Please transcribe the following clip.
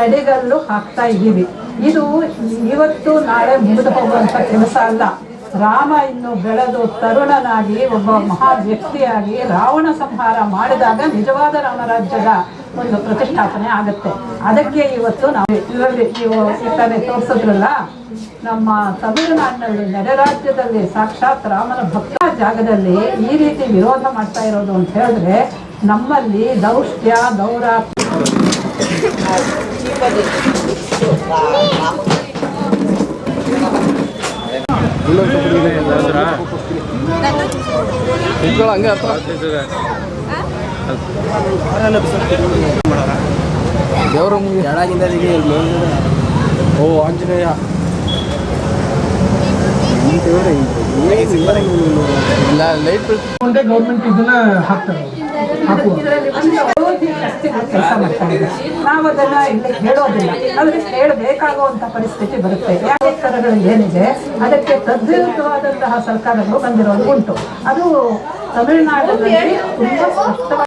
ಅಡಿಗಲ್ಲು ಹಾಕ್ತಾ ಇದ್ದೀವಿ. ಇದು ಇವತ್ತು ನಾಳೆ ಮುಗಿದು ಹೋಗುವಂಥ ಕೆಲಸ ಅಲ್ಲ. ರಾಮ ಇನ್ನು ಬೆಳೆದು ತರುಣನಾಗಿ ಒಬ್ಬ ಮಹಾ ವ್ಯಕ್ತಿಯಾಗಿ ರಾವಣ ಸಂಹಾರ ಮಾಡಿದಾಗ ನಿಜವಾದ ರಾಮರಾಜ್ಯದ ಒಂದು ಪ್ರತಿಷ್ಠಾಪನೆ ಆಗುತ್ತೆ. ಅದಕ್ಕೆ ಇವತ್ತು ನಾವು ಇದರಲ್ಲಿ ನೀವು ಕಡೆ ತೋರಿಸಿದ್ರಲ್ಲ, ನಮ್ಮ ತಮಿಳುನಾಡಿನಲ್ಲಿ ನೆರೆ ರಾಜ್ಯದಲ್ಲಿ ಸಾಕ್ಷಾತ್ ರಾಮನ ಭಕ್ತ ಜಾಗದಲ್ಲಿ ಈ ರೀತಿ ವಿರೋಧ ಮಾಡ್ತಾ ಇರೋದು ಅಂತ ಹೇಳಿದ್ರೆ ನಮ್ಮಲ್ಲಿ ದೌಷ್ಟ್ಯ ದೌರ ಹಂಗೆ ಹತ್ರ ದೇವರ ಮುಂದೆ ಕೆಳಗಿಂದ ಓ ಆಂಜನೇಯ ಇಲ್ಲ ಲೈಟ್ ಮುಂದೆ ಗೌರ್ಮೆಂಟ್ ಇದನ್ನ ಹಾಕ್ತಾರೆ ಹಾಕುವ ನಾವು ಅದನ್ನ ಇಲ್ಲಿ ಹೇಳೋದಿಲ್ಲ. ಆದ್ರೆ ಹೇಳಬೇಕಾಗುವಂತ ಪರಿಸ್ಥಿತಿ ಬರುತ್ತೆ. ಯಾವ ಏನಿದೆ, ಅದಕ್ಕೆ ತದ್ವಿರುದ್ಧವಾದಂತಹ ಸರ್ಕಾರಗಳು ಬಂದಿರೋದು ಉಂಟು. ಅದು ತಮಿಳುನಾಡಿನಲ್ಲಿ ತುಂಬಾ